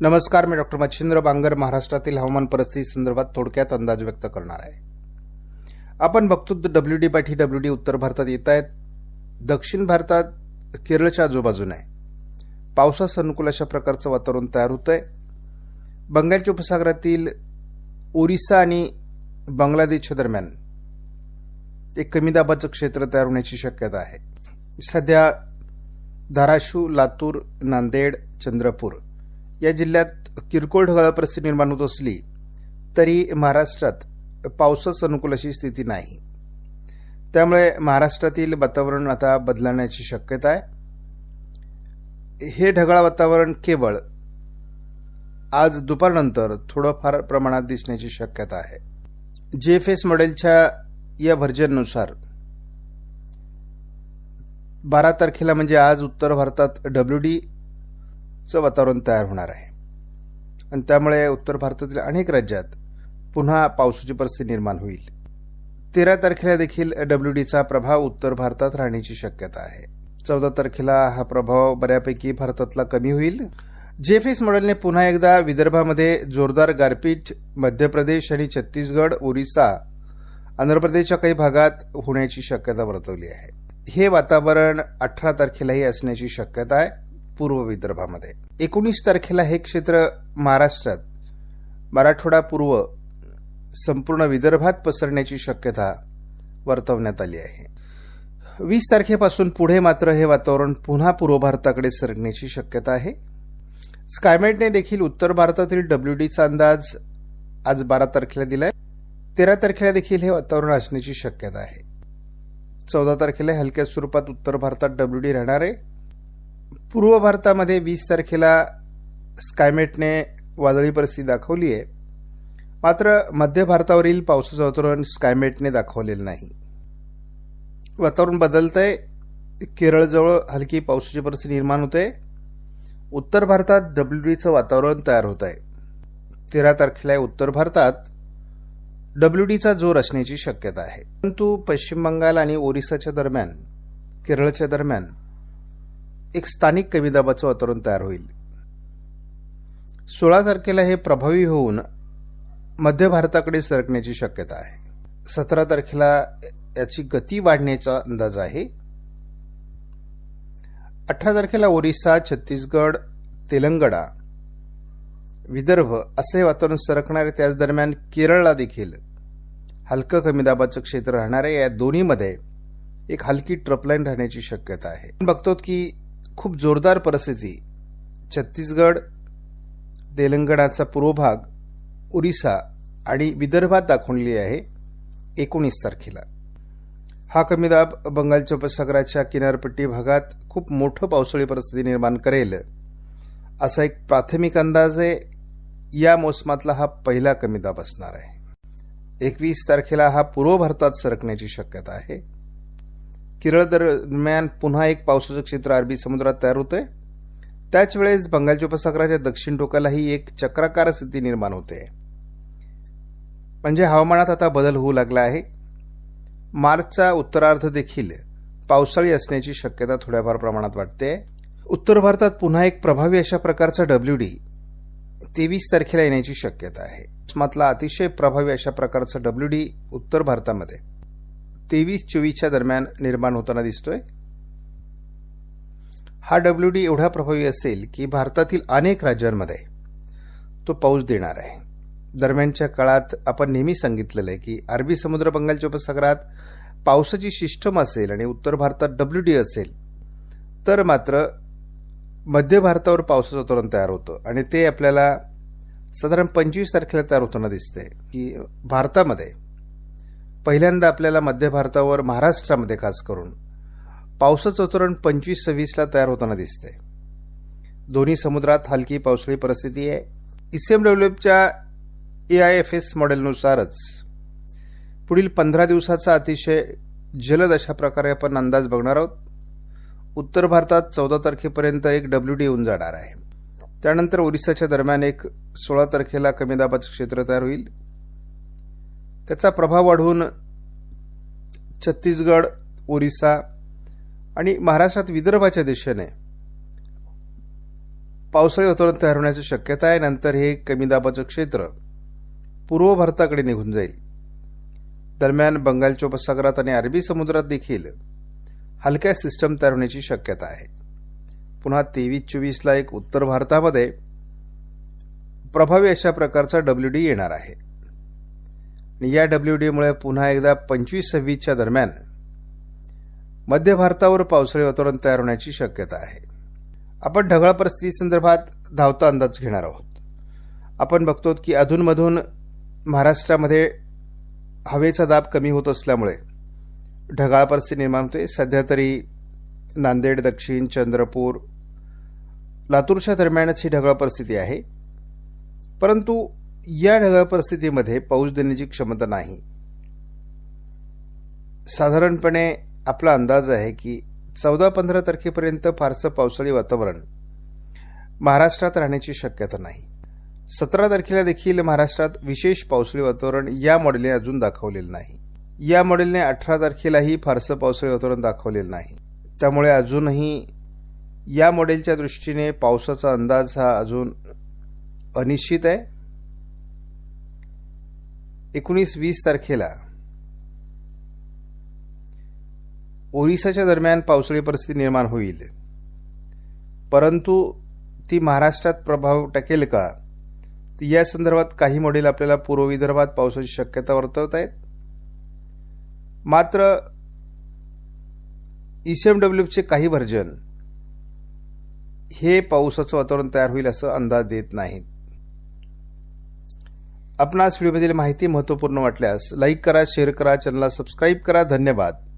नमस्कार मी डॉक्टर मच्छिंद्र बांगर महाराष्ट्रातील हवामान परिस्थिती संदर्भात थोडक्यात अंदाज व्यक्त करणार आहे. आपण बघतो डब्ल्यू डी पाठी डब्ल्यू डी उत्तर भारतात येत आहेत. दक्षिण भारतात केरळच्या आजूबाजूने आहे. पावसास अनुकूल अशा प्रकारचं वातावरण तयार होत आहे बंगालच्या उपसागरातील ओरिसा आणि बांगलादेशच्या दरम्यान एक कमी दाबाचं क्षेत्र तयार होण्याची शक्यता आहे. सध्या धाराशिव लातूर नांदेड चंद्रपूर या जिल्ह्यात किरकोळ ढगाळ परिस्थिती निर्माण होत असली तरी महाराष्ट्रात पावसास अनुकूल अशी स्थिती नाही. त्यामुळे महाराष्ट्रातील वातावरण आता बदलण्याची शक्यता आहे. हे ढगाळ वातावरण केवळ आज दुपारनंतर थोडंफार प्रमाणात दिसण्याची शक्यता आहे. जे एफ एस मॉडेलच्या या व्हर्जननुसार बारा तारखेला म्हणजे आज उत्तर भारतात डब्ल्यू डी चं वातावरण तयार होणार आहे. आणि त्यामुळे उत्तर भारतातील अनेक राज्यात पुन्हा पावसाची परिस्थिती निर्माण होईल. तेरा तारखेला देखील डब्ल्यू डीचा प्रभाव उत्तर भारतात राहण्याची शक्यता आहे. चौदा तारखेला हा प्रभाव बऱ्यापैकी भारतातला कमी होईल. जेफेस मॉडेलने पुन्हा एकदा विदर्भामध्ये जोरदार गारपीट मध्य प्रदेश आणि छत्तीसगड ओरिसा आंध्र प्रदेशच्या काही भागात होण्याची शक्यता वर्तवली आहे. हे वातावरण अठरा तारखेलाही असण्याची शक्यता आहे. पूर्व विदर्भामध्ये. एकोणीस तारखेला हे क्षेत्र महाराष्ट्रात मराठवाडा पूर्व संपूर्ण विदर्भात पसरण्याची शक्यता वर्तवण्यात आली आहे. वीस तारखेपासून पुढे मात्र हे वातावरण पुन्हा पूर्व भारताकडे सरकण्याची शक्यता आहे. स्कायमेटने देखील उत्तर भारतातील डब्ल्यू डीचा अंदाज आज बारा तारखेला दिलाय. तेरा तारखेला देखील हे वातावरण असण्याची शक्यता आहे. चौदा तारखेला हलक्या स्वरूपात उत्तर भारतात डब्ल्यू डी राहणार आहे. पूर्व भारतामध्ये वीस तारखेला स्कायमेटने वादळी परिस्थिती दाखवली आहे. मात्र मध्य भारतावरील पावसाचं वातावरण स्कायमेटने दाखवलेलं नाही. वातावरण बदलतंय. केरळजवळ हलकी पावसाची परिस्थिती निर्माण होते. उत्तर भारतात डब्ल्यू डीचं वातावरण तयार होत आहे. तेरा तारखेला उत्तर भारतात. डब्ल्यू डीचा जोर असण्याची शक्यता आहे. परंतु पश्चिम बंगाल आणि ओरिसाच्या दरम्यान केरळच्या दरम्यान एक स्थानिक कमी दाबाचं वातावरण तयार होईल. सोळा तारखेला हे प्रभावी होऊन मध्य भारताकडे सरकण्याची शक्यता आहे. सतरा तारखेला याची गती वाढण्याचा अंदाज आहे. अठरा तारखेला ओरिसा छत्तीसगड तेलंगणा विदर्भ असे वातावरण सरकणारे त्याच दरम्यान केरळला देखील हलकं कमी दाबाचं क्षेत्र राहणारे या दोन्हीमध्ये एक हलकी ट्रपलाईन राहण्याची शक्यता आहे. बघतो की खूप जोरदार परिस्थिती. छत्तीसगड तेलंगणाचा पूर्व भाग ओरिसा आणि विदर्भात दाखवलेली आहे एकोणीस तारखेला. हा कमी दाब बंगालच्या उपसागराच्या किनारपट्टी भागात खूप मोठं पावसाळी परिस्थिती निर्माण करेल. असा एक प्राथमिक अंदाज आहे या मोसमातला हा पहिला कमी दाब असणार आहे. एकवीस तारखेला हा पूर्व भारतात सरकण्याची शक्यता आहे. केरळ दरम्यान पुन्हा एक पावसाचं क्षेत्र अरबी समुद्रात तयार होतंय. त्याच वेळेस बंगालच्या उपसागराच्या दक्षिण टोकालाही एक चक्राकार स्थिती निर्माण होते. म्हणजे हवामानात आता बदल होऊ लागला आहे. मार्चचा उत्तरार्ध देखील पावसाळी असण्याची शक्यता थोड्याफार प्रमाणात वाटते उत्तर भारतात पुन्हा एक प्रभावी अशा प्रकारचा डब्ल्यू डी तेवीस तारखेला येण्याची शक्यता आहे. मातला अतिशय प्रभावी अशा प्रकारचा डब्ल्यू डी उत्तर भारतामध्ये. तेवीस चोवीसच्या दरम्यान निर्माण होताना दिसतोय. हा डब्ल्यू डी एवढा प्रभावी असेल की भारतातील अनेक राज्यांमध्ये तो पाऊस देणार आहे. दरम्यानच्या काळात आपण नेहमी सांगितलेलं आहे की अरबी समुद्र बंगालच्या उपसागरात पावसाची सिस्टम असेल आणि उत्तर भारतात डब्ल्यू डी असेल तर मात्र मध्य भारतावर पावसाचं तोरण तयार होतं. आणि ते आपल्याला साधारण पंचवीस तारखेला तयार होताना दिसतंय की भारतामध्ये पहिल्यांदा आपल्याला मध्य भारतावर महाराष्ट्रामध्ये खास करून पावसाचं उतरण पंचवीस सव्वीसला तयार होताना दिसते दोन्ही समुद्रात हलकी पावसाळी परिस्थिती आहे. इसीएमडब्ल्यूच्या ए आय एफ एस मॉडेलनुसारच पुढील पंधरा दिवसाचा अतिशय जलद अशा प्रकारे आपण अंदाज बघणार आहोत. उत्तर भारतात चौदा तारखेपर्यंत एक डब्ल्यू डी येऊन जाणार आहे. त्यानंतर ओरिसाच्या दरम्यान एक सोळा तारखेला कमी दाबाचं क्षेत्र तयार होईल. त्याचा प्रभाव वाढून छत्तीसगड ओरिसा आणि महाराष्ट्रात विदर्भाच्या दिशेने पावसाळी वातावरण तयार होण्याची शक्यता आहे. नंतर हे कमी दाबाचं क्षेत्र पूर्व भारताकडे निघून जाईल. दरम्यान बंगालच्या उपसागरात आणि अरबी समुद्रात देखील हलक्या सिस्टम तयार होण्याची शक्यता आहे. पुन्हा तेवीस चोवीसला एक उत्तर भारतामध्ये प्रभावी अशा प्रकारचा डब्ल्यू डी येणार आहे. आणि या डब्ल्यू डीमुळे पुन्हा एकदा पंचवीस सव्वीसच्या दरम्यान मध्य भारतावर पावसाळी वातावरण तयार होण्याची शक्यता आहे. आपण ढगाळ परिस्थिती संदर्भात धावता अंदाज घेणार आहोत. आपण बघतो की अधूनमधून महाराष्ट्रामध्ये हवेचा दाब कमी होत असल्यामुळे ढगाळ परिस्थिती निर्माण होते. सध्या तरी नांदेड दक्षिण चंद्रपूर लातूरच्या दरम्यानच ही ढगाळ परिस्थिती आहे. परंतु या ढगाळ परिस्थितीमध्ये पाऊस देण्याची क्षमता नाही. साधारणपणे आपला अंदाज आहे की चौदा पंधरा तारखेपर्यंत फारसं पावसाळी वातावरण महाराष्ट्रात राहण्याची शक्यता नाही. सतरा तारखेला देखील महाराष्ट्रात विशेष पावसाळी वातावरण या मॉडेलने अजून दाखवलेलं नाही. या मॉडेलने अठरा तारखेलाही फारसं पावसाळी वातावरण दाखवलेलं नाही. त्यामुळे अजूनही या मॉडेलच्या दृष्टीने पावसाचा अंदाज हा अजून अनिश्चित आहे. एकोणीस वीस तारखेला ओरिसाच्या दरम्यान पावसाळी परिस्थिती निर्माण होईल. परंतु ती महाराष्ट्रात प्रभाव टाकेल का? या संदर्भात काही मॉडेल आपल्याला पूर्व विदर्भात पावसाची शक्यता वर्तवत आहेत. मात्र ईसीएमडब्ल्यूचे काही व्हर्जन हे पावसाचं वातावरण तयार होईल असं अंदाज देत नाहीत. आपणास व्हिडिओमधील माहिती महत्त्वपूर्ण वाटल्यास लाईक करा शेअर करा चॅनलला सबस्क्राईब करा. धन्यवाद.